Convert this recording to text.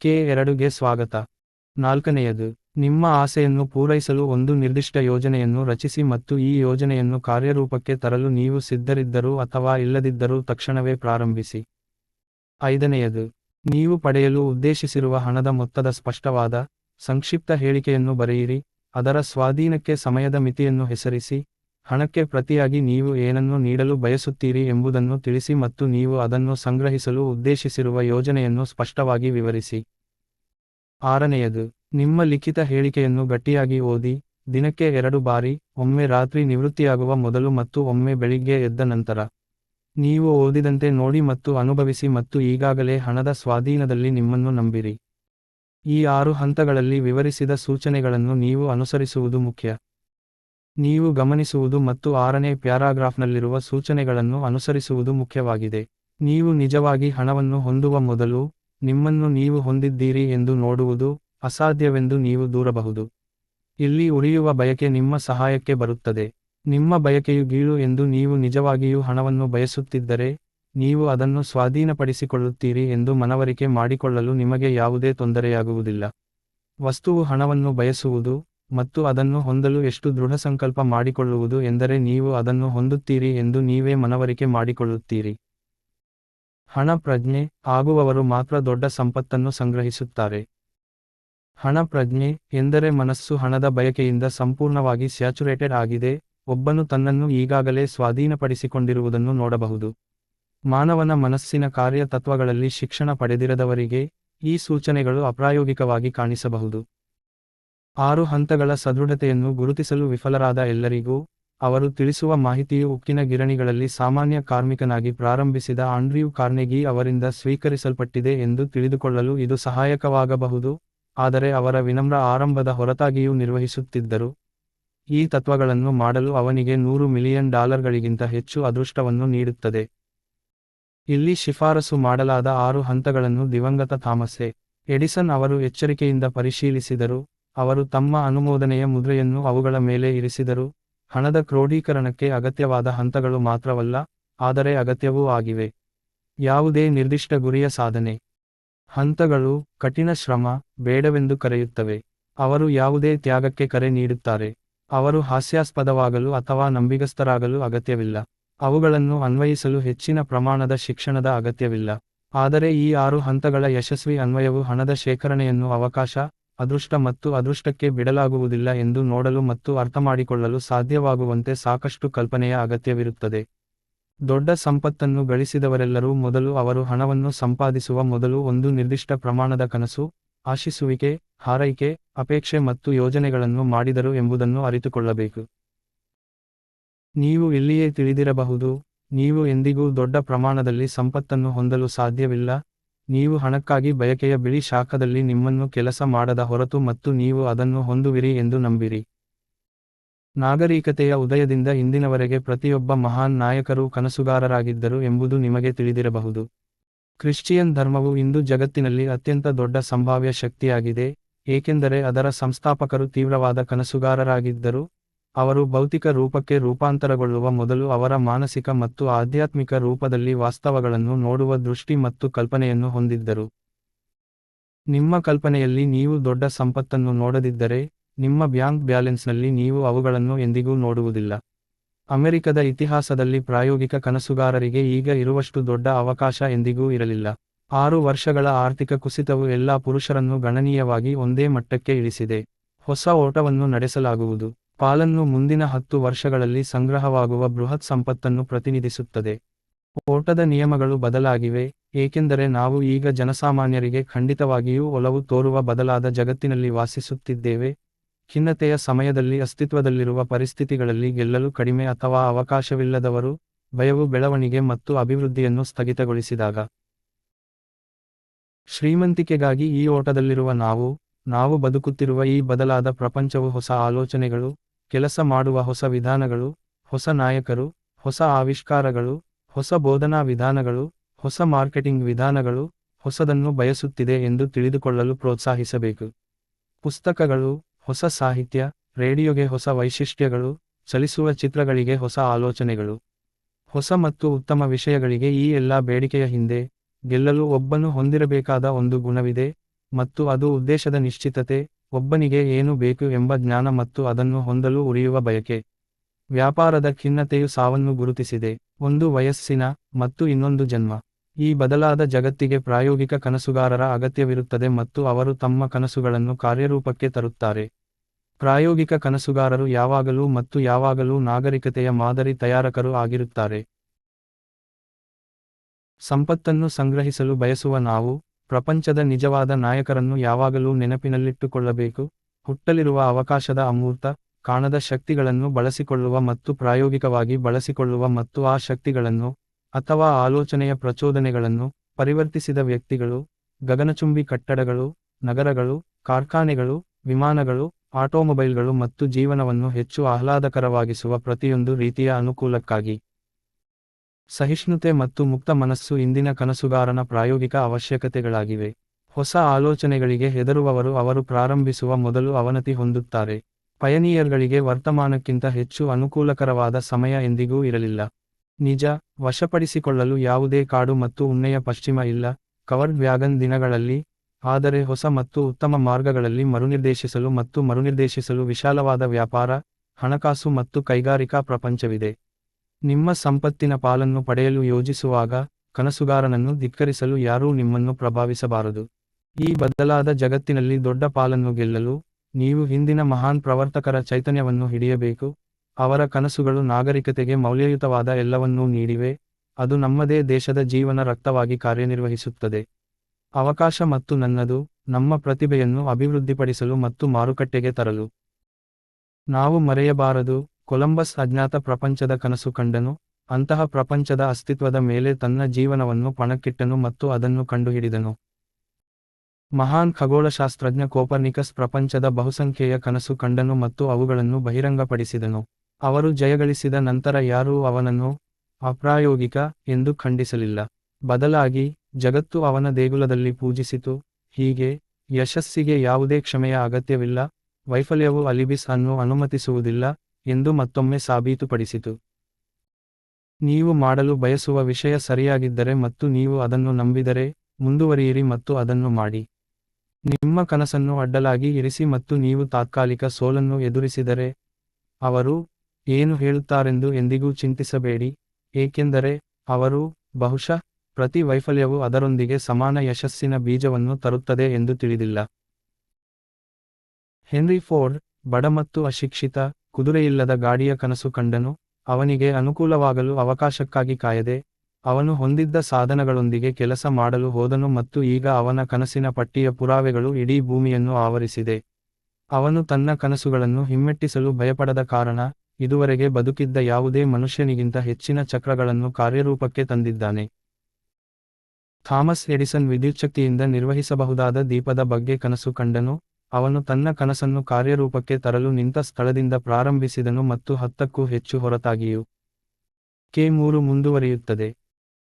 K ಎರಡುಗೆ ಸ್ವಾಗತ. ನಾಲ್ಕನೆಯದು, ನಿಮ್ಮ ಆಸೆಯನ್ನು ಪೂರೈಸಲು ಒಂದು ನಿರ್ದಿಷ್ಟ ಯೋಜನೆಯನ್ನು ರಚಿಸಿ ಮತ್ತು ಈ ಯೋಜನೆಯನ್ನು ಕಾರ್ಯರೂಪಕ್ಕೆ ತರಲು ನೀವು ಸಿದ್ಧರಿದ್ದರೂ ಅಥವಾ ಇಲ್ಲದಿದ್ದರೂ ತಕ್ಷಣವೇ ಪ್ರಾರಂಭಿಸಿ. ಐದನೆಯದು, ನೀವು ಪಡೆಯಲು ಉದ್ದೇಶಿಸಿರುವ ಹಣದ ಮೊತ್ತದ ಸ್ಪಷ್ಟವಾದ, ಸಂಕ್ಷಿಪ್ತ ಹೇಳಿಕೆಯನ್ನು ಬರೆಯಿರಿ, ಅದರ ಸ್ವಾಧೀನಕ್ಕೆ ಸಮಯದ ಮಿತಿಯನ್ನು ಹೆಸರಿಸಿ ಹಣಕ್ಕೆ ಪ್ರತಿಯಾಗಿ ನೀವು ಏನನ್ನು ನೀಡಲು ಬಯಸುತ್ತೀರಿ ಎಂಬುದನ್ನು ತಿಳಿಸಿ ಮತ್ತು ನೀವು ಅದನ್ನು ಸಂಗ್ರಹಿಸಲು ಉದ್ದೇಶಿಸಿರುವ ಯೋಜನೆಯನ್ನು ಸ್ಪಷ್ಟವಾಗಿ ವಿವರಿಸಿ. ಆರನೆಯದು, ನಿಮ್ಮ ಲಿಖಿತ ಹೇಳಿಕೆಯನ್ನು ಗಟ್ಟಿಯಾಗಿ ಓದಿ, ದಿನಕ್ಕೆ ಎರಡು ಬಾರಿ, ಒಮ್ಮೆ ರಾತ್ರಿ ನಿವೃತ್ತಿಯಾಗುವ ಮೊದಲು ಮತ್ತು ಒಮ್ಮೆ ಬೆಳಿಗ್ಗೆ ಎದ್ದ ನಂತರ. ನೀವು ಓದಿದಂತೆ ನೋಡಿ ಮತ್ತು ಅನುಭವಿಸಿ ಮತ್ತು ಈಗಾಗಲೇ ಹಣದ ಸ್ವಾಧೀನದಲ್ಲಿ ನಿಮ್ಮನ್ನು ನಂಬಿರಿ. ಈ ಆರು ಹಂತಗಳಲ್ಲಿ ವಿವರಿಸಿದ ಸೂಚನೆಗಳನ್ನು ನೀವು ಅನುಸರಿಸುವುದು ಮುಖ್ಯ. ನೀವು ಗಮನಿಸುವುದು ಮತ್ತು ಆರನೇ ಪ್ಯಾರಾಗ್ರಾಫ್ನಲ್ಲಿರುವ ಸೂಚನೆಗಳನ್ನು ಅನುಸರಿಸುವುದು ಮುಖ್ಯವಾಗಿದೆ. ನೀವು ನಿಜವಾಗಿ ಹಣವನ್ನು ಹೊಂದುವ ಮೊದಲು ನಿಮ್ಮನ್ನು ನೀವು ಹೊಂದಿದ್ದೀರಿ ಎಂದು ನೋಡುವುದು ಅಸಾಧ್ಯವೆಂದು ನೀವು ದೂರಬಹುದು. ಇಲ್ಲಿ ಉಳಿಯುವ ಬಯಕೆ ನಿಮ್ಮ ಸಹಾಯಕ್ಕೆ ಬರುತ್ತದೆ. ನಿಮ್ಮ ಬಯಕೆಯು ಗೀಳು ಎಂದು ನೀವು ನಿಜವಾಗಿಯೂ ಹಣವನ್ನು ಬಯಸುತ್ತಿದ್ದರೆ, ನೀವು ಅದನ್ನು ಸ್ವಾಧೀನಪಡಿಸಿಕೊಳ್ಳುತ್ತೀರಿ ಎಂದು ಮನವರಿಕೆ ಮಾಡಿಕೊಳ್ಳಲು ನಿಮಗೆ ಯಾವುದೇ ತೊಂದರೆಯಾಗುವುದಿಲ್ಲ. ವಸ್ತುವು ಹಣವನ್ನು ಬಯಸುವುದು ಮತ್ತು ಅದನ್ನು ಹೊಂದಲು ಎಷ್ಟು ದೃಢ ಸಂಕಲ್ಪ ಮಾಡಿಕೊಳ್ಳುವುದು ಎಂದರೆ ನೀವು ಅದನ್ನು ಹೊಂದುತ್ತೀರಿ ಎಂದು ನೀವೇ ಮನವರಿಕೆ ಮಾಡಿಕೊಳ್ಳುತ್ತೀರಿ. ಹಣ ಪ್ರಜ್ಞೆ ಆಗುವವರು ಮಾತ್ರ ದೊಡ್ಡ ಸಂಪತ್ತನ್ನು ಸಂಗ್ರಹಿಸುತ್ತಾರೆ. ಹಣ ಪ್ರಜ್ಞೆ ಎಂದರೆ ಮನಸ್ಸು ಹಣದ ಬಯಕೆಯಿಂದ ಸಂಪೂರ್ಣವಾಗಿ ಸ್ಯಾಚುರೇಟೆಡ್ ಆಗಿದೆ, ಒಬ್ಬನು ತನ್ನನ್ನು ಈಗಾಗಲೇ ಸ್ವಾಧೀನಪಡಿಸಿಕೊಂಡಿರುವುದನ್ನು ನೋಡಬಹುದು. ಮಾನವನ ಮನಸ್ಸಿನ ಕಾರ್ಯ ತತ್ವಗಳಲ್ಲಿ ಶಿಕ್ಷಣ ಪಡೆದಿರದವರಿಗೆ ಈ ಸೂಚನೆಗಳು ಅಪ್ರಾಯೋಗಿಕವಾಗಿ ಕಾಣಿಸಬಹುದು. ಆರು ಹಂತಗಳ ಸದೃಢತೆಯನ್ನು ಗುರುತಿಸಲು ವಿಫಲರಾದ ಎಲ್ಲರಿಗೂ, ಅವರು ತಿಳಿಸುವ ಮಾಹಿತಿಯು ಉಕ್ಕಿನ ಗಿರಣಿಗಳಲ್ಲಿ ಸಾಮಾನ್ಯ ಕಾರ್ಮಿಕನಾಗಿ ಪ್ರಾರಂಭಿಸಿದ ಆಂಡ್ರಿಯು ಕಾರ್ನೆಗೀ ಅವರಿಂದ ಸ್ವೀಕರಿಸಲ್ಪಟ್ಟಿದೆ ಎಂದು ತಿಳಿದುಕೊಳ್ಳಲು ಇದು ಸಹಾಯಕವಾಗಬಹುದು, ಆದರೆ ಅವರ ವಿನಮ್ರ ಆರಂಭದ ಹೊರತಾಗಿಯೂ ನಿರ್ವಹಿಸುತ್ತಿದ್ದರು. ಈ ತತ್ವಗಳನ್ನು ಮಾಡಲು ಅವನಿಗೆ ನೂರು ಮಿಲಿಯನ್ ಡಾಲರ್ಗಳಿಗಿಂತ ಹೆಚ್ಚು ಅದೃಷ್ಟವನ್ನು ನೀಡುತ್ತದೆ. ಇಲ್ಲಿ ಶಿಫಾರಸು ಮಾಡಲಾದ ಆರು ಹಂತಗಳನ್ನು ದಿವಂಗತ ಥಾಮಸೆ ಎಡಿಸನ್ ಅವರು ಎಚ್ಚರಿಕೆಯಿಂದ ಪರಿಶೀಲಿಸಿದರು. ಅವರು ತಮ್ಮ ಅನುಮೋದನೆಯ ಮುದ್ರೆಯನ್ನು ಅವುಗಳ ಮೇಲೆ ಇರಿಸಿದರು. ಹಣದ ಕ್ರೋಢೀಕರಣಕ್ಕೆ ಅಗತ್ಯವಾದ ಹಂತಗಳು ಮಾತ್ರವಲ್ಲ, ಆದರೆ ಅಗತ್ಯವೂ ಆಗಿವೆ. ಯಾವುದೇ ನಿರ್ದಿಷ್ಟ ಗುರಿಯ ಸಾಧನೆ. ಹಂತಗಳು ಕಠಿಣ ಶ್ರಮ, ಬೇಡವೆಂದು ಕರೆಯುತ್ತವೆ. ಅವರು ಯಾವುದೇ ತ್ಯಾಗಕ್ಕೆ ಕರೆ ನೀಡುತ್ತಾರೆ. ಅವರು ಹಾಸ್ಯಾಸ್ಪದವಾಗಲು ಅಥವಾ ನಂಬಿಗಸ್ತರಾಗಲು ಅಗತ್ಯವಿಲ್ಲ. ಅವುಗಳನ್ನು ಅನ್ವಯಿಸಲು ಹೆಚ್ಚಿನ ಪ್ರಮಾಣದ ಶಿಕ್ಷಣದ ಅಗತ್ಯವಿಲ್ಲ. ಆದರೆ ಈ ಆರು ಹಂತಗಳ ಯಶಸ್ವಿ ಅನ್ವಯವು ಹಣದ ಶೇಖರಣೆಯನ್ನು ಅವಕಾಶ ಅದೃಷ್ಟ ಮತ್ತು ಅದೃಷ್ಟಕ್ಕೆ ಬಿಡಲಾಗುವುದಿಲ್ಲ ಎಂದು ನೋಡಲು ಮತ್ತು ಅರ್ಥಮಾಡಿಕೊಳ್ಳಲು ಸಾಧ್ಯವಾಗುವಂತೆ ಸಾಕಷ್ಟು ಕಲ್ಪನೆಯ ಅಗತ್ಯವಿರುತ್ತದೆ. ದೊಡ್ಡ ಸಂಪತ್ತನ್ನು ಗಳಿಸಿದವರೆಲ್ಲರೂ ಮೊದಲು ಅವರು ಹಣವನ್ನು ಸಂಪಾದಿಸುವ ಮೊದಲು ಒಂದು ನಿರ್ದಿಷ್ಟ ಪ್ರಮಾಣದ ಕನಸು, ಆಶಿಸುವಿಕೆ, ಹಾರೈಕೆ, ಅಪೇಕ್ಷೆ ಮತ್ತು ಯೋಜನೆಗಳನ್ನು ಮಾಡಿದರು ಎಂಬುದನ್ನು ಅರಿತುಕೊಳ್ಳಬೇಕು. ನೀವು ಇಲ್ಲಿಯೇ ತಿಳಿದಿರಬಹುದು, ನೀವು ಎಂದಿಗೂ ದೊಡ್ಡ ಪ್ರಮಾಣದಲ್ಲಿ ಸಂಪತ್ತನ್ನು ಹೊಂದಲು ಸಾಧ್ಯವಿಲ್ಲ ನೀವು ಹಣಕ್ಕಾಗಿ ಬಯಕೆಯ ಬಿಳಿ ಶಾಖದಲ್ಲಿ ನಿಮ್ಮನ್ನು ಕೆಲಸ ಮಾಡದ ಹೊರತು ಮತ್ತು ನೀವು ಅದನ್ನು ಹೊಂದುವಿರಿ ಎಂದು ನಂಬಿರಿ. ನಾಗರಿಕತೆಯ ಉದಯದಿಂದ ಇಂದಿನವರೆಗೆ ಪ್ರತಿಯೊಬ್ಬ ಮಹಾನ್ ನಾಯಕರು ಕನಸುಗಾರರಾಗಿದ್ದರು ಎಂಬುದು ನಿಮಗೆ ತಿಳಿದಿರಬಹುದು. ಕ್ರಿಶ್ಚಿಯನ್ ಧರ್ಮವು ಇಂದು ಜಗತ್ತಿನಲ್ಲಿ ಅತ್ಯಂತ ದೊಡ್ಡ ಸಂಭಾವ್ಯ ಶಕ್ತಿಯಾಗಿದೆ, ಏಕೆಂದರೆ ಅದರ ಸಂಸ್ಥಾಪಕರು ತೀವ್ರವಾದ ಕನಸುಗಾರರಾಗಿದ್ದರು ಅವರು ಭೌತಿಕ ರೂಪಕ್ಕೆ ರೂಪಾಂತರಗೊಳ್ಳುವ ಮೊದಲು ಅವರ ಮಾನಸಿಕ ಮತ್ತು ಆಧ್ಯಾತ್ಮಿಕ ರೂಪದಲ್ಲಿ ವಾಸ್ತವಗಳನ್ನು ನೋಡುವ ದೃಷ್ಟಿ ಮತ್ತು ಕಲ್ಪನೆಯನ್ನು ಹೊಂದಿದ್ದರು. ನಿಮ್ಮ ಕಲ್ಪನೆಯಲ್ಲಿ ನೀವು ದೊಡ್ಡ ಸಂಪತ್ತನ್ನು ನೋಡದಿದ್ದರೆ, ನಿಮ್ಮ ಬ್ಯಾಂಕ್ ಬ್ಯಾಲೆನ್ಸ್ನಲ್ಲಿ ನೀವು ಅವುಗಳನ್ನು ಎಂದಿಗೂ ನೋಡುವುದಿಲ್ಲ. ಅಮೆರಿಕದ ಇತಿಹಾಸದಲ್ಲಿ ಪ್ರಾಯೋಗಿಕ ಕನಸುಗಾರರಿಗೆ ಈಗ ಇರುವಷ್ಟು ದೊಡ್ಡ ಅವಕಾಶ ಎಂದಿಗೂ ಇರಲಿಲ್ಲ. ಆರು ವರ್ಷಗಳ ಆರ್ಥಿಕ ಕುಸಿತವು ಎಲ್ಲಾ ಪುರುಷರನ್ನು ಗಣನೀಯವಾಗಿ ಒಂದೇ ಮಟ್ಟಕ್ಕೆ ಇಳಿಸಿದೆ. ಹೊಸ ಓಟವನ್ನು ನಡೆಸಲಾಗುವುದು. ಪಾಲನ್ನು ಮುಂದಿನ ಹತ್ತು ವರ್ಷಗಳಲ್ಲಿ ಸಂಗ್ರಹವಾಗುವ ಬೃಹತ್ ಸಂಪತ್ತನ್ನು ಪ್ರತಿನಿಧಿಸುತ್ತದೆ. ಓಟದ ನಿಯಮಗಳು ಬದಲಾಗಿವೆ, ಏಕೆಂದರೆ ನಾವು ಈಗ ಜನಸಾಮಾನ್ಯರಿಗೆ ಖಂಡಿತವಾಗಿಯೂ ಒಲವು ತೋರುವ ಬದಲಾದ ಜಗತ್ತಿನಲ್ಲಿ ವಾಸಿಸುತ್ತಿದ್ದೇವೆ. ಖಿನ್ನತೆಯ ಸಮಯದಲ್ಲಿ ಅಸ್ತಿತ್ವದಲ್ಲಿರುವ ಪರಿಸ್ಥಿತಿಗಳಲ್ಲಿ ಗೆಲ್ಲಲು ಕಡಿಮೆ ಅಥವಾ ಅವಕಾಶವಿಲ್ಲದವರು, ಭಯವು ಬೆಳವಣಿಗೆ ಮತ್ತು ಅಭಿವೃದ್ಧಿಯನ್ನು ಸ್ಥಗಿತಗೊಳಿಸಿದಾಗ. ಶ್ರೀಮಂತಿಕೆಗಾಗಿ ಈ ಓಟದಲ್ಲಿರುವ ನಾವು ನಾವು ಬದುಕುತ್ತಿರುವ ಈ ಬದಲಾದ ಪ್ರಪಂಚವು ಹೊಸ ಆಲೋಚನೆಗಳು ಕೆಲಸ ಮಾಡುವ ಹೊಸ ವಿಧಾನಗಳು, ಹೊಸ ನಾಯಕರು, ಹೊಸ ಆವಿಷ್ಕಾರಗಳು, ಹೊಸ ಬೋಧನಾ ವಿಧಾನಗಳು, ಹೊಸ ಮಾರ್ಕೆಟಿಂಗ್ ವಿಧಾನಗಳು ಹೊಸದನ್ನು ಬಯಸುತ್ತಿದೆ ಎಂದು ತಿಳಿದುಕೊಳ್ಳಲು ಪ್ರೋತ್ಸಾಹಿಸಬೇಕು. ಪುಸ್ತಕಗಳು, ಹೊಸ ಸಾಹಿತ್ಯ, ರೇಡಿಯೋಗೆ ಹೊಸ ವೈಶಿಷ್ಟ್ಯಗಳು, ಚಲಿಸುವ ಚಿತ್ರಗಳಿಗೆ ಹೊಸ ಆಲೋಚನೆಗಳು. ಹೊಸ ಮತ್ತು ಉತ್ತಮ ವಿಷಯಗಳಿಗೆ ಈ ಎಲ್ಲ ಬೇಡಿಕೆಯ ಹಿಂದೆ, ಗೆಲ್ಲಲು ಒಬ್ಬನು ಹೊಂದಿರಬೇಕಾದ ಒಂದು ಗುಣವಿದೆ ಮತ್ತು ಅದು ಉದ್ದೇಶದ ನಿಶ್ಚಿತತೆ ಒಬ್ಬನಿಗೆ ಏನು ಬೇಕು ಎಂಬ ಜ್ಞಾನ ಮತ್ತು ಅದನ್ನು ಹೊಂದಲು ಉರಿಯುವ ಬಯಕೆ. ವ್ಯಾಪಾರದ ಖಿನ್ನತೆಯು ಸಾವನ್ನು ಗುರುತಿಸಿದೆ. ಒಂದು ವಯಸ್ಸಿನ ಮತ್ತು ಇನ್ನೊಂದು ಜನ್ಮ. ಈ ಬದಲಾದ ಜಗತ್ತಿಗೆ ಪ್ರಾಯೋಗಿಕ ಕನಸುಗಾರರ ಅಗತ್ಯವಿರುತ್ತದೆ ಮತ್ತು ಅವರು ತಮ್ಮ ಕನಸುಗಳನ್ನು ಕಾರ್ಯರೂಪಕ್ಕೆ ತರುತ್ತಾರೆ. ಪ್ರಾಯೋಗಿಕ ಕನಸುಗಾರರು ಯಾವಾಗಲೂ ಮತ್ತು ಯಾವಾಗಲೂ ನಾಗರಿಕತೆಯ ಮಾದರಿ ತಯಾರಕರು ಆಗಿರುತ್ತಾರೆ. ಸಂಪತ್ತನ್ನು ಸಂಗ್ರಹಿಸಲು ಬಯಸುವ ನಾವು ಪ್ರಪಂಚದ ನಿಜವಾದ ನಾಯಕರನ್ನು ಯಾವಾಗಲೂ ನೆನಪಿನಲ್ಲಿಟ್ಟುಕೊಳ್ಳಬೇಕು. ಹುಟ್ಟಲಿರುವ ಅವಕಾಶದ ಅಮೂರ್ತ, ಕಾಣದ ಶಕ್ತಿಗಳನ್ನು ಬಳಸಿಕೊಳ್ಳುವ ಮತ್ತು ಪ್ರಾಯೋಗಿಕವಾಗಿ ಬಳಸಿಕೊಳ್ಳುವ ಮತ್ತು ಆ ಶಕ್ತಿಗಳನ್ನು, ಅಥವಾ ಆಲೋಚನೆಯ ಪ್ರಚೋದನೆಗಳನ್ನು, ಪರಿವರ್ತಿಸಿದ ವ್ಯಕ್ತಿಗಳು, ಗಗನಚುಂಬಿ ಕಟ್ಟಡಗಳು, ನಗರಗಳು, ಕಾರ್ಖಾನೆಗಳು, ವಿಮಾನಗಳು, ಆಟೋಮೊಬೈಲ್ಗಳು ಮತ್ತು ಜೀವನವನ್ನು ಹೆಚ್ಚು ಆಹ್ಲಾದಕರವಾಗಿಸುವ ಪ್ರತಿಯೊಂದು ರೀತಿಯ ಅನುಕೂಲಕ್ಕಾಗಿ. ಸಹಿಷ್ಣುತೆ ಮತ್ತು ಮುಕ್ತ ಮನಸ್ಸು ಇಂದಿನ ಕನಸುಗಾರನ ಪ್ರಾಯೋಗಿಕ ಅವಶ್ಯಕತೆಗಳಾಗಿವೆ. ಹೊಸ ಆಲೋಚನೆಗಳಿಗೆ ಹೆದರುವವರು ಅವರು ಪ್ರಾರಂಭಿಸುವ ಮೊದಲು ಅವನತಿ ಹೊಂದುತ್ತಾರೆ. ಪಯನಿಯರ್ಗಳಿಗೆ ವರ್ತಮಾನಕ್ಕಿಂತ ಹೆಚ್ಚು ಅನುಕೂಲಕರವಾದ ಸಮಯ ಎಂದಿಗೂ ಇರಲಿಲ್ಲ. ನಿಜ, ವಶಪಡಿಸಿಕೊಳ್ಳಲು ಯಾವುದೇ ಕಾಡು ಮತ್ತು ಉಣ್ಣೆಯ ಪಶ್ಚಿಮ ಇಲ್ಲ. ಕವರ್ಡ್ ವ್ಯಾಗನ್ ದಿನಗಳಲ್ಲಿ, ಆದರೆ ಹೊಸ ಮತ್ತು ಉತ್ತಮ ಮಾರ್ಗಗಳಲ್ಲಿ ಮರುನಿರ್ದೇಶಿಸಲು ಮತ್ತು ಮರುನಿರ್ದೇಶಿಸಲು ವಿಶಾಲವಾದ ವ್ಯಾಪಾರ, ಹಣಕಾಸು ಮತ್ತು ಕೈಗಾರಿಕಾ ಪ್ರಪಂಚವಿದೆ. ನಿಮ್ಮ ಸಂಪತ್ತಿನ ಪಾಲನ್ನು ಪಡೆಯಲು ಯೋಜಿಸುವಾಗ ಕನಸುಗಾರನನ್ನು ಧಿಕ್ಕರಿಸಲು ಯಾರೂ ನಿಮ್ಮನ್ನು ಪ್ರಭಾವಿಸಬಾರದು. ಈ ಬದಲಾದ ಜಗತ್ತಿನಲ್ಲಿ ದೊಡ್ಡ ಪಾಲನ್ನು ಗೆಲ್ಲಲು ನೀವು ಹಿಂದಿನ ಮಹಾನ್ ಪ್ರವರ್ತಕರ ಚೈತನ್ಯವನ್ನು ಹಿಡಿಯಬೇಕು. ಅವರ ಕನಸುಗಳು ನಾಗರಿಕತೆಗೆ ಮೌಲ್ಯಯುತವಾದ ಎಲ್ಲವನ್ನೂ ನೀಡಿವೆ. ಅದು ನಮ್ಮದೇ ದೇಶದ ಜೀವನ ರಕ್ತವಾಗಿ ಕಾರ್ಯನಿರ್ವಹಿಸುತ್ತದೆ. ಅವಕಾಶ ಮತ್ತು ನನ್ನದು, ನಮ್ಮ ಪ್ರತಿಭೆಯನ್ನು ಅಭಿವೃದ್ಧಿಪಡಿಸಲು ಮತ್ತು ಮಾರುಕಟ್ಟೆಗೆ ತರಲು. ನಾವು ಮರೆಯಬಾರದು. ಕೊಲಂಬಸ್ ಅಜ್ಞಾತ ಪ್ರಪಂಚದ ಕನಸು ಕಂಡನು, ಅಂತಹ ಪ್ರಪಂಚದ ಅಸ್ತಿತ್ವದ ಮೇಲೆ ತನ್ನ ಜೀವನವನ್ನು ಪಣಕ್ಕಿಟ್ಟನು ಮತ್ತು ಅದನ್ನು ಕಂಡುಹಿಡಿದನು. ಮಹಾನ್ ಖಗೋಳಶಾಸ್ತ್ರಜ್ಞ ಕೋಪರ್ನಿಕಸ್ ಪ್ರಪಂಚದ ಬಹುಸಂಖ್ಯೆಯ ಕನಸು ಕಂಡನು ಮತ್ತು ಅವುಗಳನ್ನು ಬಹಿರಂಗಪಡಿಸಿದನು. ಅವರು ಜಯಗಳಿಸಿದ ನಂತರ ಯಾರೂ ಅವನನ್ನು ಅಪ್ರಾಯೋಗಿಕ ಎಂದು ಖಂಡಿಸಲಿಲ್ಲ. ಬದಲಾಗಿ, ಜಗತ್ತು ಅವನ ದೇಗುಲದಲ್ಲಿ ಪೂಜಿಸಿತು, ಹೀಗೆ ಯಶಸ್ಸಿಗೆ ಯಾವುದೇ ಕ್ಷಮೆಯ ಅಗತ್ಯವಿಲ್ಲ, ವೈಫಲ್ಯವು ಅಲಿಬಿಸ್ ಅನ್ನು ಅನುಮತಿಸುವುದಿಲ್ಲ ಎಂದು ಮತ್ತೊಮ್ಮೆ ಸಾಬೀತುಪಡಿಸಿತು. ನೀವು ಮಾಡಲು ಬಯಸುವ ವಿಷಯ ಸರಿಯಾಗಿದ್ದರೆ ಮತ್ತು ನೀವು ಅದನ್ನು ನಂಬಿದರೆ, ಮುಂದುವರಿಯಿರಿ ಮತ್ತು ಅದನ್ನು ಮಾಡಿ. ನಿಮ್ಮ ಕನಸನ್ನು ಅಡ್ಡಲಾಗಿ ಇರಿಸಿ ಮತ್ತು ನೀವು ತಾತ್ಕಾಲಿಕ ಸೋಲನ್ನು ಎದುರಿಸಿದರೆ, ಅವರು ಏನು ಹೇಳುತ್ತಾರೆಂದು ಎಂದಿಗೂ ಚಿಂತಿಸಬೇಡಿ, ಏಕೆಂದರೆ ಅವರು ಬಹುಶಃ ಪ್ರತಿ ವೈಫಲ್ಯವು ಅದರೊಂದಿಗೆ ಸಮಾನ ಯಶಸ್ಸಿನ ಬೀಜವನ್ನು ತರುತ್ತದೆ ಎಂದು ತಿಳಿದಿಲ್ಲ. ಹೆನ್ರಿ ಫೋರ್ಡ್, ಬಡ ಮತ್ತು ಅಶಿಕ್ಷಿತ ಕುದುರೆಯಿಲ್ಲದ ಗಾಡಿಯ ಕನಸು ಕಂಡನು, ಅವನಿಗೆ ಅನುಕೂಲವಾಗಲು ಅವಕಾಶಕ್ಕಾಗಿ ಕಾಯದೆ, ಅವನು ಹೊಂದಿದ್ದ ಸಾಧನಗಳೊಂದಿಗೆ ಕೆಲಸ ಮಾಡಲು ಹೋದನು ಮತ್ತು ಈಗ ಅವನ ಕನಸಿನ ಪಟ್ಟಿಯ ಪುರಾವೆಗಳು ಇಡೀ ಭೂಮಿಯನ್ನು ಆವರಿಸಿದೆ. ಅವನು ತನ್ನ ಕನಸುಗಳನ್ನು ಹಿಮ್ಮೆಟ್ಟಿಸಲು ಭಯಪಡದ ಕಾರಣ, ಇದುವರೆಗೆ ಬದುಕಿದ್ದ ಯಾವುದೇ ಮನುಷ್ಯನಿಗಿಂತ ಹೆಚ್ಚಿನ ಚಕ್ರಗಳನ್ನು ಕಾರ್ಯರೂಪಕ್ಕೆ ತಂದಿದ್ದಾನೆ. ಥಾಮಸ್ ಎಡಿಸನ್ ವಿದ್ಯುಚ್ಛಕ್ತಿಯಿಂದ ನಿರ್ವಹಿಸಬಹುದಾದ ದೀಪದ ಬಗ್ಗೆ ಕನಸು ಕಂಡನು ಅವನು ತನ್ನ ಕನಸನ್ನು ಕಾರ್ಯರೂಪಕ್ಕೆ ತರಲು ನಿಂತ ಸ್ಥಳದಿಂದ ಪ್ರಾರಂಭಿಸಿದನು ಮತ್ತು ಹತ್ತಕ್ಕೂ ಹೆಚ್ಚು ಹೊರತಾಗಿಯೂ ಕೆ ಮೂರು ಮುಂದುವರಿಯುತ್ತದೆ.